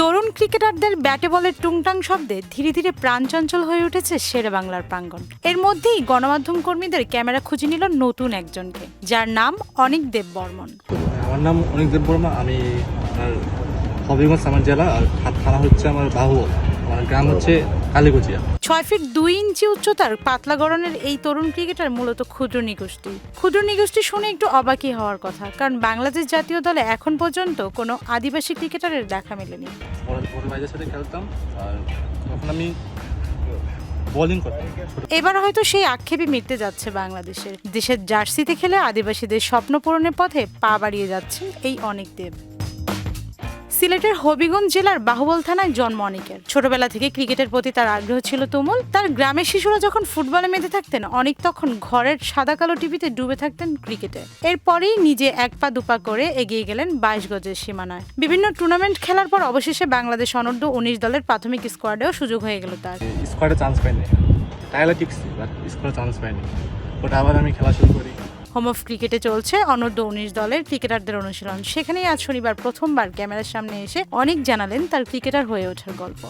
তরুণ ক্রিকেটারদের ব্যাটে বলের টুংটাং শব্দে ধীরে ধীরে প্রাণচঞ্চল হয়ে উঠেছে শেরে বাংলার প্রাঙ্গণ। এর মধ্যেই গণমাধ্যম কর্মীদের ক্যামেরা খুঁজে নিল নতুন একজনকে, যার নাম অনিক দেব বর্মন। আমার নাম অনিক দেব বর্মা, আমি হবিগঞ্জ, আমার জেলা, আর থানা হচ্ছে আমার বাহু আমার গ্রাম হচ্ছে কালীকুচিয়া। ছয় ফিট দুই ইঞ্চি উচ্চতার পাতলা গড়নের এই তরুণ ক্রিকেটার মূলত ক্ষুদ্র নিগোষ্ঠী। ক্ষুদ্র নিগোষ্ঠী শুনে একটু অবাকই হওয়ার কথা কারণ বাংলাদেশ জাতীয় দলে এখন পর্যন্ত কোনো আদিবাসী ক্রিকেটারের দেখা মেলেনি। বড় বড় ভাইদের সাথে খেলতাম আর তখন আমি বোলিং করতাম। এবার হয়তো সেই আক্ষেপই মিটতে যাচ্ছে বাংলাদেশের। দেশের জার্সিতে খেলে আদিবাসীদের স্বপ্ন পূরণের পথে পা বাড়িয়ে যাচ্ছেন এই অনেক দেব। সিলেটের হবিগঞ্জ জেলার বাহুবল থানায় জন্ম অনেকের। ছোটবেলা থেকে ক্রিকেটের প্রতি তার আগ্রহ ছিল তুমুল। তার গ্রামের শিশুরা যখন ফুটবলে মেতে থাকতেন, অনেক তখন ঘরের সাদা কালো টিভিতে ডুবে থাকতেন ক্রিকেটে। এরপরেই নিজে এক পা দুপা করে এগিয়ে গেলেন বাইশ গজের সীমানায়। বিভিন্ন টুর্নামেন্ট খেলার পর অবশেষে বাংলাদেশ অনূর্ধ্ব উনিশ দলের প্রাথমিক স্কোয়াডেও সুযোগ হয়ে গেল তার। স্কোয়াডে চান্স পাইনি। স্কোয়াডে চান্স পাইনি। ওটা আবার আমি খেলা শুরু করি। হোম অফ ক্রিকেটে চলছে অনূর্ধ্ব উনিশ দলের ক্রিকেটারদের অনুশীলন। সেখানেই আজ শনিবার প্রথমবার ক্যামেরার সামনে এসে অনেক জানালেন তার ক্রিকেটার হয়ে ওঠার গল্প।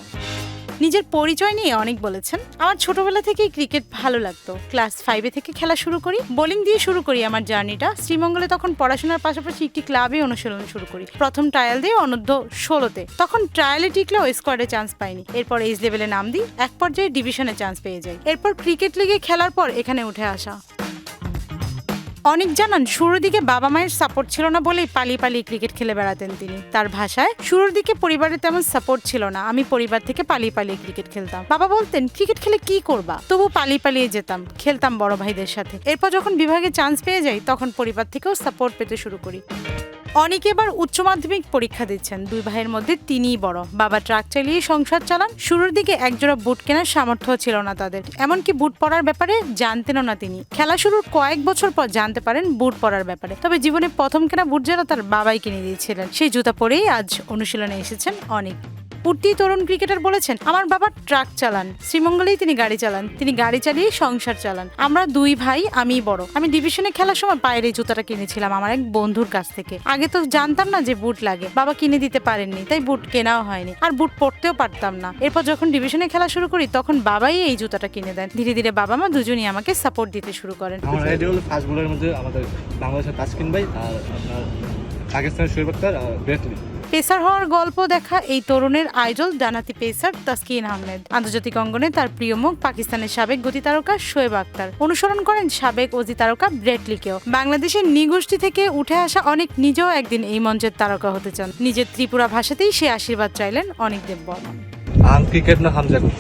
নিজের পরিচয় নিয়ে অনেক বলেছেন, আমার ছোটবেলা থেকেই ক্রিকেট ভালো লাগতো। ক্লাস ফাইভে থেকে খেলা শুরু করি, বোলিং দিয়ে শুরু করি আমার জার্নিটা। শ্রীমঙ্গলে তখন পড়াশোনার পাশাপাশি একটি ক্লাবে অনুশীলন শুরু করি। প্রথম ট্রায়াল দিয়ে অনূর্ধ্ব ষোলোতে। তখন ট্রায়ালে টিকলেও স্কোয়াডে চান্স পাইনি। এরপর এইচ লেভেলে নাম দিই, এক পর্যায়ে ডিভিশনে চান্স পেয়ে যাই। এরপর ক্রিকেট লিগে খেলার পর এখানে উঠে আসা। অনেক জানান, শুরুর দিকে বাবা মায়ের সাপোর্ট ছিল না বলেই পালিয়ে পালিয়ে ক্রিকেট খেলে বেড়াতেন তিনি। তার ভাষায়, শুরুর দিকে পরিবারের তেমন সাপোর্ট ছিল না, আমি পরিবার থেকে পালিয়ে পালিয়ে ক্রিকেট খেলতাম। বাবা বলতেন ক্রিকেট খেলে কি করবা? তবু পালিয়ে পালিয়ে যেতাম, খেলতাম বড় ভাইদের সাথে। এরপর যখন বিভাগে চান্স পেয়ে যাই, তখন পরিবার থেকেও সাপোর্ট পেতে শুরু করি। অনেকে এবার উচ্চ মাধ্যমিক পরীক্ষা দিচ্ছেন। দুই ভাইয়ের মধ্যে তিনিই বড়। বাবা ট্রাক চালিয়ে সংসার চালান। শুরুর দিকে একজোড়া বুট কেনার সামর্থ্য ছিল না তাদের। এমনকি বুট পরার ব্যাপারে জানতেনও না তিনি। খেলা শুরুর কয়েক বছর পর জানতে পারেন বুট পরার ব্যাপারে। তবে জীবনে প্রথম কেনা বুট যেন তার বাবাই কিনে দিয়েছিলেন। সেই জুতা পরেই আজ অনুশীলনে এসেছেন অনেক। উঠতি তরুণ ক্রিকেটার বলেছেন, আমার বাবা ট্রাক চালান, শ্রীমঙ্গলেই তিনি গাড়ি চালান, তিনি গাড়ি চালিয়ে সংসার চালান। আমরা দুই ভাই আমি বড়। আমি ডিভিশনে খেলার সময় এই জুতাটা কিনেছিলাম আমার এক বন্ধুর কাছ থেকে। আগে তো জানতাম না যে বুট লাগে। বাবা কিনে দিতে পারেননি, তাই বুট কেনাও হয়নি। আর বুট পরতেও পারতাম না। এরপর যখন ডিভিশনে খেলা শুরু করি, তখন বাবাই এই জুতাটা কিনে দেন। ধীরে ধীরে বাবা মা দুজনই আমাকে সাপোর্ট দিতে শুরু করেন। বাংলাদেশের ভাই আর পাকিস্তানের পেসার হওয়ার গল্প দেখা এই তরুণের আইডল ডানাতি পেসার তাসকিন আহমেদ। আন্তর্জাতিক অঙ্গনে তার প্রিয় মুখ পাকিস্তানের সাবেক গতি তারকা শোয়েব আক্তার। অনুসরণ করেন সাবেক অজি তারকা ব্রেটলিকেও বাংলাদেশের নিগোষ্ঠী থেকে উঠে আসা অনেক নিজেও একদিন এই মঞ্চের তারকা হতে চান। নিজের ত্রিপুরা ভাষাতেই সে আশীর্বাদ চাইলেন অনেক দেব বর্মন আম ক্রিকেট না হাম জাগো